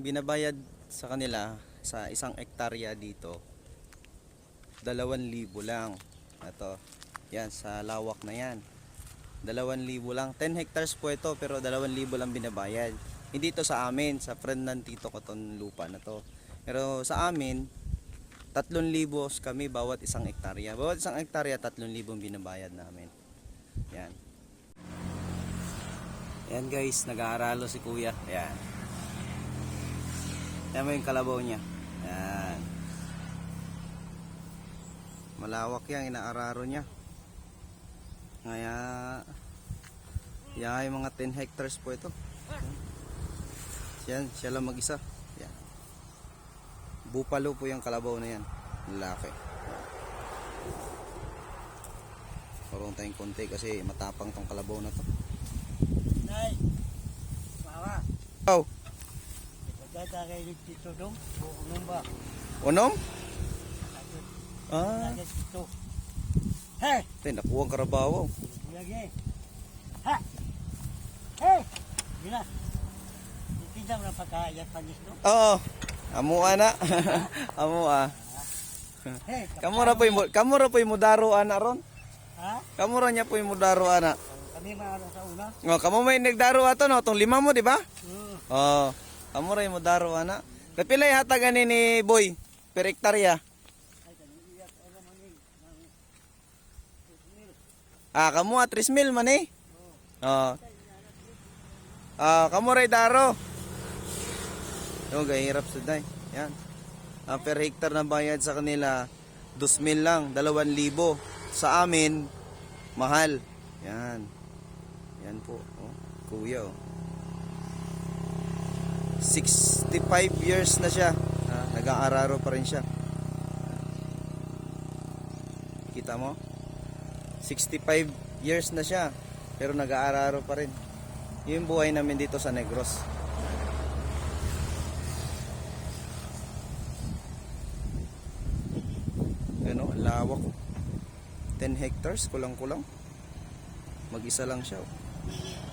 binabayad sa kanila sa isang ektarya dito, dalawan libo lang. Ito, yan, sa lawak na yan. Dalawan libo lang. 10 hectares po ito, pero dalawan libo lang binabayad. Hindi to sa amin, sa friend ng tito ko tong lupa na to. Pero sa amin, 3,000 kami bawat isang ektarya. Bawat isang ektarya, 3,000 binabayad namin. Yan. Yan guys, nag-aaralo si kuya. Yan. Yan mo yung kalabaw niya. Yan. Malawak yan, inaararo niya. Kaya, yan yung mga 10 hectares po ito. Yan, siya lang mag-isa. Yan. Bupalo po yung kalabaw na yan. Lalaki. Parang tayong konti kasi matapang tong kalabaw na to. Nay, bawa. Oh, Magdadagay ni Tito dong. Buong ba? unom? Ah, Tito. Hey! tayo nakuha ang karabaw. Lagay. Ha! Hey! Gila. Itinda mo na pagkayat panis no? Oo. Amua na. Amua. Hey! Kamura po yung kamura po yung mudaro ana ron. Ha? Kamura niya po yung mudaro ana. Kami maano sa una? Oh, kamo may nagdaro ato no, tong lima mo, di ba? Hmm. Oh, kamura yung mudaro ana. Kapila yung hatagan ni ni Boy per hektarya. Ah, kamo 3 mil man eh. Oh. Ah, kamura yung daro. Yung gahirap sa day. Yan. Ang per hektar na bayad sa kanila 2 mil lang, 2,000. Sa amin mahal. Yan. Yan po. Oh, kuya oh. 65 years na siya. Ah, nag-aararo pa rin siya. Kita mo? 65 years na siya. Pero nag-aararo pa rin. Yung buhay namin dito sa Negros. Ano, ang lawak. 10 hectares, kulang-kulang. Mag-isa lang siya. oh.